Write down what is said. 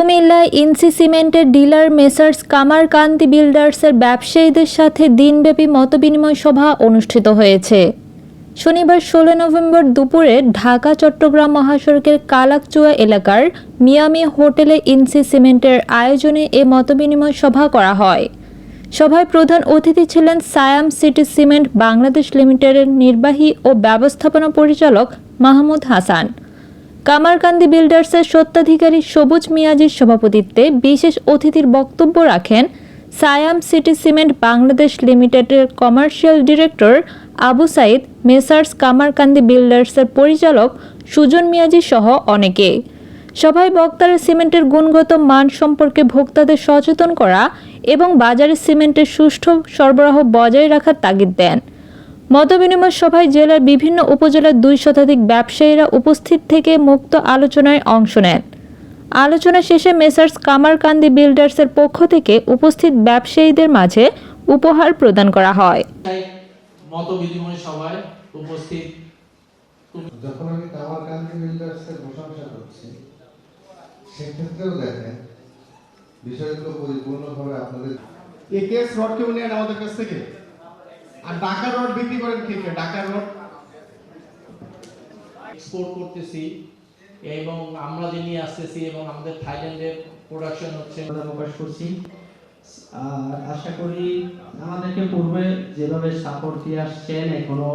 কুমিল্লায় ইনসি সিমেন্টের dealer messrs কামারকান্তি বিল্ডার্সের ব্যবসায়ীদের সাথে দিনব্যাপী মতবিনিময় সভা অনুষ্ঠিত হয়েছে। শনিবার ষোলো নভেম্বর দুপুরে ঢাকা, চট্টগ্রাম মহাসড়কের কালাকচুয়া এলাকার মিয়ামি হোটেলে ইনসি সিমেন্টের আয়োজনে এ মতবিনিময় সভা করা হয়। সভায় প্রধান অতিথি ছিলেন সায়াম সিটি সিমেন্ট বাংলাদেশ লিমিটেডের নির্বাহী ও ব্যবস্থাপনা পরিচালক মাহমুদ হাসান। কামারকান্দি বিল্ডার্সের সত্ত্বাধিকারী সবুজ মিয়াজির সভাপতিত্বে বিশেষ অতিথির বক্তব্য রাখেন সায়াম সিটি সিমেন্ট বাংলাদেশ লিমিটেডের commercial director Abu Sayeed, messrs Kamarkandi বিল্ডার্সের পরিচালক সুজন মিয়াজি সহ অনেকে। সভায় বক্তারা সিমেন্টের গুণগত মান সম্পর্কে ভোক্তাদের সচেতন করা এবং বাজারে সিমেন্টের সুষ্ঠু সরবরাহ বজায় রাখার তাগিদ দেন। মতবিনিময় সভায় জেলার বিভিন্ন উপজেলার দুই শতাধিক ব্যবসায়ীরা উপস্থিত থেকে মুক্ত আলোচনায় অংশ নেন। আলোচনা শেষে মেসার্স কামারকান্দি বিল্ডার্সের পক্ষ থেকে উপস্থিত ব্যবসায়ীদের মাঝে উপহার প্রদান করা হয়। মত বিনিময় সভায় উপস্থিত যখন আমি কামারকান্দি বিল্ডার্সের প্রশংসা করছি সেক্ষেত্রেও দেখেন বিষয়গুলো পরিপূর্ণভাবে আপনাদের একেএস রড কেউ নেন আমাদের কাছ থেকে? আর ঢাকা রোড বিক্রি করেন কে কে? ঢাকা রোড। এক্সপোর্ট করতেছি এবং আমরা যে নিয়ে আসতেছি এবং আমাদের থাইল্যান্ডের প্রোডাকশন হচ্ছে। প্রকাশ করছি। আর আশা করি আমাদেরকে পূর্বে যেভাবে সাপোর্ট দিয়ে আসছেন এখনও